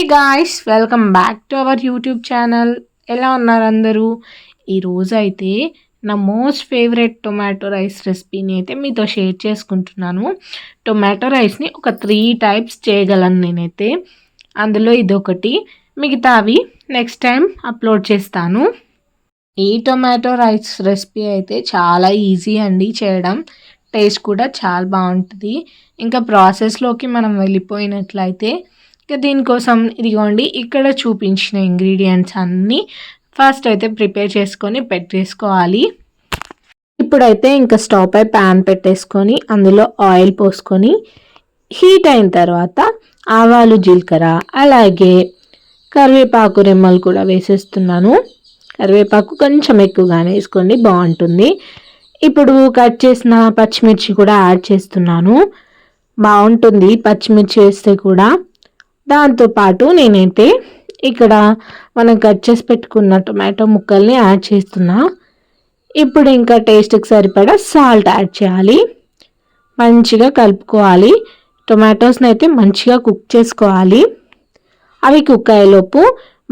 Guys welcome back to our YouTube channel ఎలా ఉన్నారు అందరూ? ఈరోజు అయితే నా మోస్ట్ ఫేవరెట్ టొమాటో రైస్ రెసిపీని అయితే మీతో షేర్ చేసుకుంటున్నాను. టొమాటో రైస్ని ఒక త్రీ టైప్స్ చేయగలను నేనైతే. అందులో ఇదొకటి మిగతా అవి నెక్స్ట్ టైం అప్లోడ్ చేస్తాను. ఈ టొమాటో రైస్ రెసిపీ అయితే చాలా ఈజీ అండి చేయడం. టేస్ట్ కూడా చాలా బాగుంటుంది. ఇంకా ప్రాసెస్లోకి మనం వెళ్ళిపోయినట్లయితే ఇక దీనికోసం ఇదిగోండి ఇక్కడ చూపించిన ఇంగ్రీడియంట్స్ అన్నీ ఫస్ట్ అయితే ప్రిపేర్ చేసుకొని పెట్టేసుకోవాలి. ఇప్పుడైతే ఇంకా స్టవ్ పై ప్యాన్ పెట్టేసుకొని అందులో ఆయిల్ పోసుకొని హీట్ అయిన తర్వాత ఆవాలు జీలకర్ర అలాగే కరివేపాకు రెమ్మలు కూడా వేసేస్తున్నాను. కరివేపాకు కొంచెం ఎక్కువగానే వేసుకోండి బాగుంటుంది. ఇప్పుడు కట్ చేసిన పచ్చిమిర్చి కూడా యాడ్ చేస్తున్నాను. బాగుంటుంది పచ్చిమిర్చి వేస్తే కూడా. దాంతోపాటు నేనైతే ఇక్కడ మనం కట్ చేసి పెట్టుకున్న టొమాటో ముక్కల్ని యాడ్ చేస్తున్నా. ఇప్పుడు ఇంకా టేస్ట్కి సరిపడా సాల్ట్ యాడ్ చేయాలి. మంచిగా కలుపుకోవాలి. టొమాటోస్ని అయితే మంచిగా కుక్ చేసుకోవాలి. అవి కుక్ అయ్యేలోపు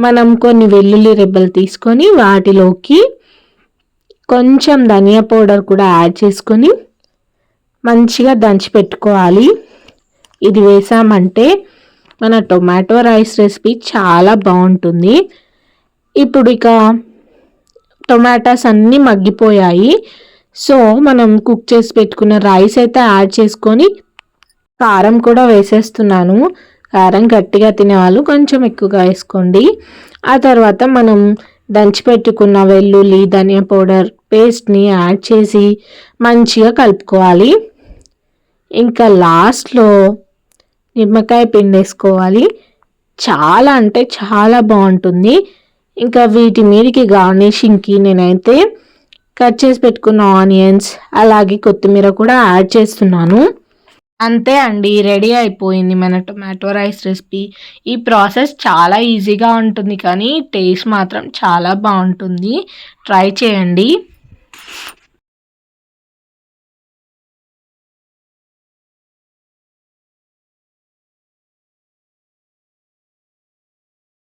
మనం కొన్ని వెల్లుల్లి రెబ్బలు తీసుకొని వాటిలోకి కొంచెం ధనియా పౌడర్ కూడా యాడ్ చేసుకొని మంచిగా దంచి పెట్టుకోవాలి. ఇది వేసామంటే మన టొమాటో రైస్ రెసిపీ చాలా బాగుంటుంది. ఇప్పుడు ఇక టొమాటోస్ అన్నీ మగ్గిపోయాయి. సో మనం కుక్ చేసి పెట్టుకున్న రైస్ అయితే యాడ్ చేసుకొని కారం కూడా వేసేస్తున్నాను. కారం గట్టిగా తినేవాళ్ళు కొంచెం ఎక్కువగా వేసుకోండి. ఆ తర్వాత మనం దంచి పెట్టుకున్న వెల్లుల్లి ధనియా పౌడర్ పేస్ట్ని యాడ్ చేసి మంచిగా కలుపుకోవాలి. ఇంకా లాస్ట్లో నిమ్మకాయ పిండి వేసుకోవాలి. చాలా అంటే చాలా బాగుంటుంది. ఇంకా వీటి మీదకి గార్నిషింగ్కి నేనైతే కట్ చేసి పెట్టుకున్న ఆనియన్స్ అలాగే కొత్తిమీర కూడా యాడ్ చేస్తున్నాను. అంతే అండి రెడీ అయిపోయింది మన టొమాటో రైస్ రెసిపీ. ఈ ప్రాసెస్ చాలా ఈజీగా ఉంటుంది కానీ టేస్ట్ మాత్రం చాలా బాగుంటుంది. ట్రై చేయండి.